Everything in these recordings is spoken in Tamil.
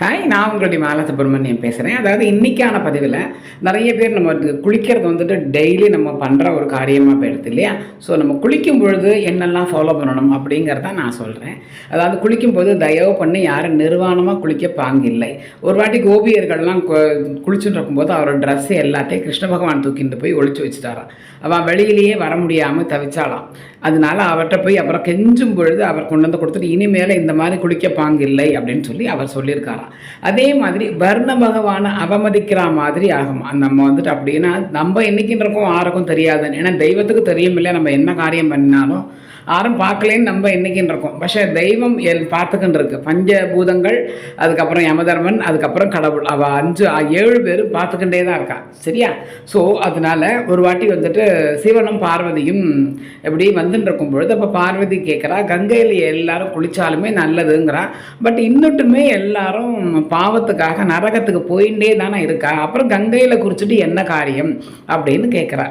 ஹாய் நான் உங்களுடைய மாலா சுப்பிரமணியம் பேசுகிறேன் அதாவது இன்றைக்கான பதிவில் நிறைய பேர் நம்ம குளிக்கிறது வந்துட்டு டெய்லி நம்ம பண்ணுற ஒரு காரியமாக போயிடுது இல்லையா? ஸோ நம்ம குளிக்கும் பொழுது என்னெல்லாம் ஃபாலோ பண்ணணும் அப்படிங்கிறத நான் சொல்கிறேன் அதாவது குளிக்கும் போது தயவு பண்ணி யாரும் நிர்வாணமாக குளிக்க பாங்கில்லை. ஒரு வாட்டி கோபியர்கள்லாம் கு- குளிச்சுட்டு இருக்கும்போது அவரோட ட்ரெஸ் எல்லாத்தையும் கிருஷ்ண பகவான் தூக்கிட்டு போய் ஒழிச்சு வச்சுட்டாராம். அவன் வெளியிலேயே வர முடியாமல் தவிச்சாளாம். அதனால அவர்கிட்ட போய் அப்புறம் கெஞ்சும் பொழுது அவர் கொண்டு வந்து கொடுத்துட்டு இனிமேல் இந்த மாதிரி குளிக்க பாங்கில்லை அப்படின்னு சொல்லி அவர் சொல்லியிருக்காராம். அதே மாதிரி வர்ண பகவானை அவமதிக்கிற மாதிரி ஆகும். நம்ம வந்துட்டு அப்படின்னா நம்ம என்றைக்கின்றக்கும் யாருக்கும் தெரியாது ஏன்னா தெய்வத்துக்கு தெரியும் இல்லை நம்ம என்ன காரியம் பண்ணினாலும் யாரும் பார்க்கலேன்னு நம்ம என்றைக்கின்னு இருக்கோம். பஷே தெய்வம் எல் பார்த்துக்கின்னு இருக்கு. பஞ்சபூதங்கள் அதுக்கப்புறம் யமதர்மன் அதுக்கப்புறம் கடவுள். அவள் அஞ்சு ஏழு பேர் பார்த்துக்கிட்டே தான் இருக்கா. சரியா? ஸோ அதனால ஒரு வாட்டி வந்துட்டு சிவனும் பார்வதியும் எப்படி வந்துட்டு இருக்கும் பொழுது அப்போ பார்வதி கேட்குறா கங்கையில் எல்லாரும் குளித்தாலுமே நல்லதுங்கிறா. பட் இன்னொட்டுமே எல்லாரும் பாவத்துக்காக நரகத்துக்கு போயிட்டே தானே இருக்கா? அப்புறம் கங்கையில் குறிச்சிட்டு என்ன காரியம்? அப்படின்னு கேட்குறா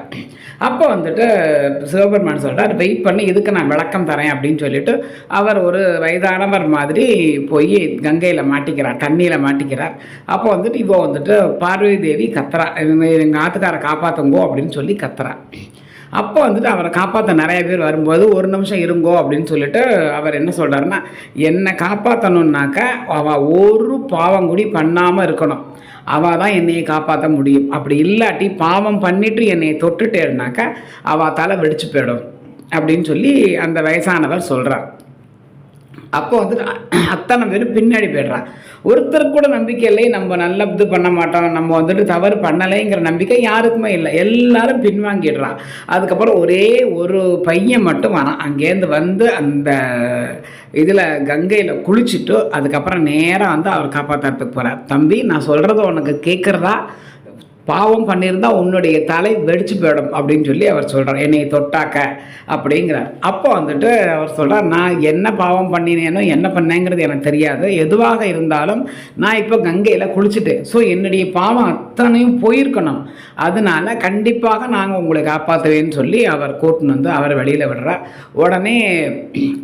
அப்போ வந்துட்டு சிவபெருமான் சொல்கிறார் வெயிட் பண்ணி இதுக்கு நான் விளக்கம் தரேன் அப்படின்னு சொல்லிட்டு அவர் ஒரு வயதானவர் மாதிரி போய் கங்கையில் மாட்டிக்கிறார் தண்ணியில் மாட்டிக்கிறார். அப்போ வந்துட்டு இப்போ வந்துட்டு பார்வதி தேவி கத்துறா எங்கள் ஆத்துக்காரை காப்பாற்றுங்கோ அப்படின்னு சொல்லி கத்துறா. அப்போ வந்துட்டு அவரை காப்பாற்ற நிறைய பேர் வரும்போது ஒரு நிமிஷம் இருங்கோ அப்படின்னு சொல்லிட்டு அவர் என்ன சொல்கிறாருன்னா என்னை காப்பாற்றணுன்னாக்க அவள் ஒரு பாவங்குடி பண்ணாமல் இருக்கணும். அவள் தான் என்னையை காப்பாற்ற முடியும். அப்படி இல்லாட்டி பாவம் பண்ணிட்டு என்னையை தொட்டுட்டேன்னாக்க அவள் தலை வெடிச்சு போயிடும். அப்படின்னு சொல்லி அந்த வயசானவர் சொல்கிறார் அப்போ வந்துட்டு அத்தனை பேரும் பின்னாடி போயிடுறான். ஒருத்தருக்கு கூட நம்பிக்கை இல்லை நம்ம நல்ல இது பண்ண மாட்டோம் நம்ம வந்துட்டு தவறு பண்ணலைங்கிற நம்பிக்கை யாருக்குமே இல்லை. எல்லாரும் பின்வாங்கிடுறான். அதுக்கப்புறம் ஒரே ஒரு பையன் மட்டும் வரான். அங்கேருந்து வந்து அந்த இதில் கங்கையில் குளிச்சுட்டு அதுக்கப்புறம் நேராக வந்து அவர் காப்பாற்றுறதுக்கு போகிறார் தம்பி நான் சொல்கிறத உனக்கு கேட்குறதா? பாவம் பண்ணியிருந்தால் உன்னுடைய தலை வெடிச்சு போயிடும் அப்படின்னு சொல்லி அவர் சொல்கிறார் என்னை தொட்டாக்க அப்படிங்கிறார். அப்போ வந்துட்டு அவர் சொல்கிறார் நான் என்ன பாவம் பண்ணினேனோ என்ன பண்ணேங்கிறது எனக்கு தெரியாது. எதுவாக இருந்தாலும் நான் இப்போ கங்கையில் குளிச்சுட்டேன். ஸோ என்னுடைய பாவம் அத்தனையும் போயிருக்கணும். அதனால கண்டிப்பாக நாங்கள் உங்களை காப்பாற்றுவேன்னு சொல்லி அவர் கூட்டின்னு வந்து அவர் வெளியில் விடுறார். உடனே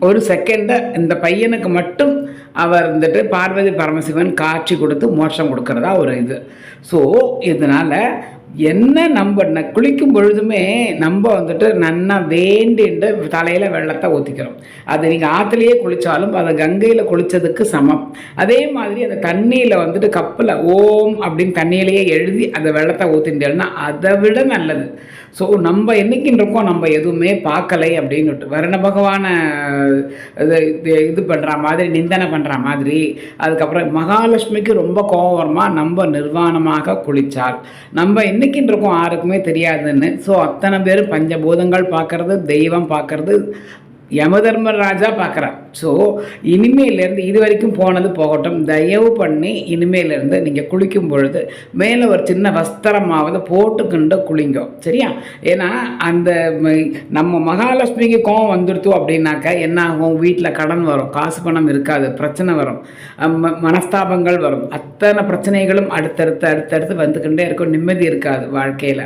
ஒரு செகண்டை இந்த பையனுக்கு மட்டும் அவர் வந்துட்டு பார்வதி பரமசிவன் காட்சி கொடுத்து மோட்சம் கொடுக்கறதா ஒரு இது. ஸோ இதனால் என்ன நம்ம ந- குளிக்கும் பொழுதுமே நம்ம வந்துட்டு நன்னா வேண்டிண்டு தலையில் வெள்ளத்தை ஊற்றிக்கிறோம் அது நீங்கள் ஆற்றுலையே குளித்தாலும் அதை கங்கையில் குளித்ததுக்கு சமம். அதே மாதிரி அந்த தண்ணியில் வந்துட்டு கப்பில் ஓம் அப்படின்னு தண்ணியிலேயே எழுதி அந்த வெள்ளத்தை ஊற்றிட்டேன்னா அதை விட நல்லது. ஸோ நம்ம என்னைக்குன்னு இருக்கோம் நம்ம எதுவுமே பார்க்கலை அப்படின்னுட்டு. வருண பகவானை இது இது- பண்ணுற மாதிரி நிந்தனை பண்ணுற மாதிரி அதுக்கப்புறம் மகாலட்சுமிக்கு ரொம்ப கோபமாக நம்ம நிர்வாணமாக குளித்தால் நம்ம என்னைக்குன்னு யாருக்குமே தெரியாதுன்னு. ஸோ அத்தனை பேர் பஞ்சபூதங்கள் பார்க்கறது தெய்வம் பார்க்கறது யமதர்மராஜா பார்க்குறார் ஸோ இனிமேலேருந்து இது வரைக்கும் போனது போகட்டும் தயவு பண்ணி இனிமேலேருந்து நீங்கள் குளிக்கும் பொழுது மேலே ஒரு சின்ன வஸ்திரமாவது போட்டுக்கிண்டு குளிங்க. சரியா? ஏன்னா அந்த நம்ம மகாலட்சுமிக்கு கோவம் வந்துடுத்து அப்படின்னாக்கா என்ன ஆகும் வீட்டில் கடன் வரும் காசு பணம் இருக்காது பிரச்சனை வரும். ம- மனஸ்தாபங்கள் வரும். அத்தனை பிரச்சனைகளும் அடுத்தடுத்து அடுத்தடுத்து வந்துக்கிட்டே இருக்கும். நிம்மதி இருக்காது வாழ்க்கையில்.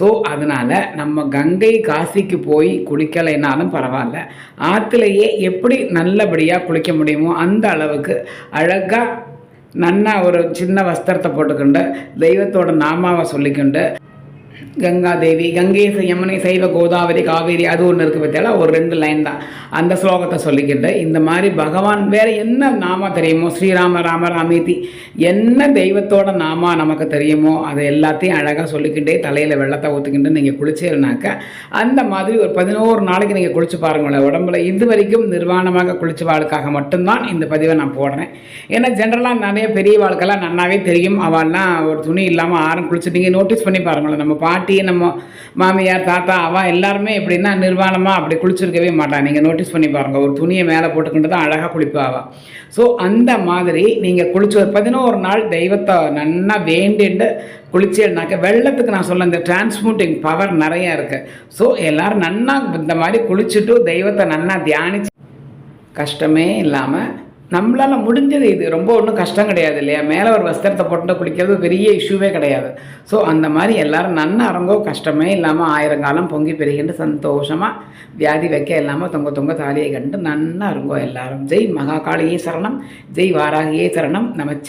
ஸோ அதனால் நம்ம கங்கை காசிக்கு போய் குளிக்கலைனாலும் பரவாயில்ல. ஆற்றுலையே எப்படி நல்லபடியாக குளிக்க முடியுமோ அந்த அளவுக்கு அழகாக நன்னா ஒரு சின்ன வஸ்திரத்தை போட்டுக்கொண்டு தெய்வத்தோட நாமாவை சொல்லிக்கொண்டு கங்கா தேவி கங்கை யமுனை சைவ கோதாவரி காவேரி அது ஒன்று இருக்குது பற்றியால ஒரு ரெண்டு லைன் தான். அந்த ஸ்லோகத்தை சொல்லிக்கிட்டு இந்த மாதிரி பகவான் வேறு என்ன நாமா தெரியுமோ? ஸ்ரீராம ராமராமேதி என்ன தெய்வத்தோட நாமா நமக்கு தெரியுமோ? அதை எல்லாத்தையும் அழகாக சொல்லிக்கிட்டே தலையில் வெள்ளத்தை ஊற்றிக்கிட்டு நீங்கள் குளிச்சேன்னாக்க அந்த மாதிரி ஒரு பதினோரு நாளைக்கு நீங்கள் குளிச்சு பாருங்களேன். உடம்புல இது வரைக்கும் நிர்வாணமாக குளிச்சு வாழ்க்காக மட்டும்தான் இந்த பதிவை நான் போடுறேன். ஏன்னா ஜென்ரலாக நிறைய பெரிய வாழ்க்கெல்லாம் நன்னாவே தெரியும். அவள்லாம் ஒரு துணி இல்லாமல் ஆரம் குளிச்சு நீங்கள் நோட்டீஸ் பண்ணி பாருங்களேன். நம்ம பாட்டு நம்ம மாமியார் தாத்தா அவன் எல்லாருமே எப்படின்னா நிர்வாணமாக அப்படி குளிச்சிருக்கவே மாட்டான் நீங்கள் நோட்டீஸ் பண்ணி பாருங்கள் ஒரு துணியை மேலே போட்டுக்கிட்டு தான் அழகாக குளிப்பா ஸோ அந்த மாதிரி நீங்கள் குளிச்சு ஒரு பதினோரு நாள் தெய்வத்தை நன்னா வேண்டிட்டு குளிச்சேன்னாக்க வெள்ளத்துக்கு நான் சொல்ல இந்த டிரான்ஸ்மூட்டிங் பவர் நிறையா இருக்குது ஸோ எல்லோரும் நன்னா இந்த மாதிரி குளிச்சுட்டு தெய்வத்தை நன்னா தியானிச்சு கஷ்டமே இல்லாமல் நம்மளால் முடிஞ்சது இது. ரொம்ப ஒன்றும் கஷ்டம் கிடையாது இல்லையா? மேலே ஒரு வஸ்திரத்தை போட்டு குளிக்கிறது பெரிய இஷ்யூவே கிடையாது. ஸோ அந்த மாதிரி எல்லோரும் நன்ன அரங்கோ கஷ்டமே இல்லாமல் ஆயிரங்காலம் பொங்கி பெருகிண்டு சந்தோஷமாக வியாதி வைக்க இல்லாமல் தொங்க தொங்க தாலியை கண்டு நன்னா அரங்கோ எல்லாரும். ஜெய் மகாகாளியே சரணம். ஜெய் வாராகியே சரணம். நம்ம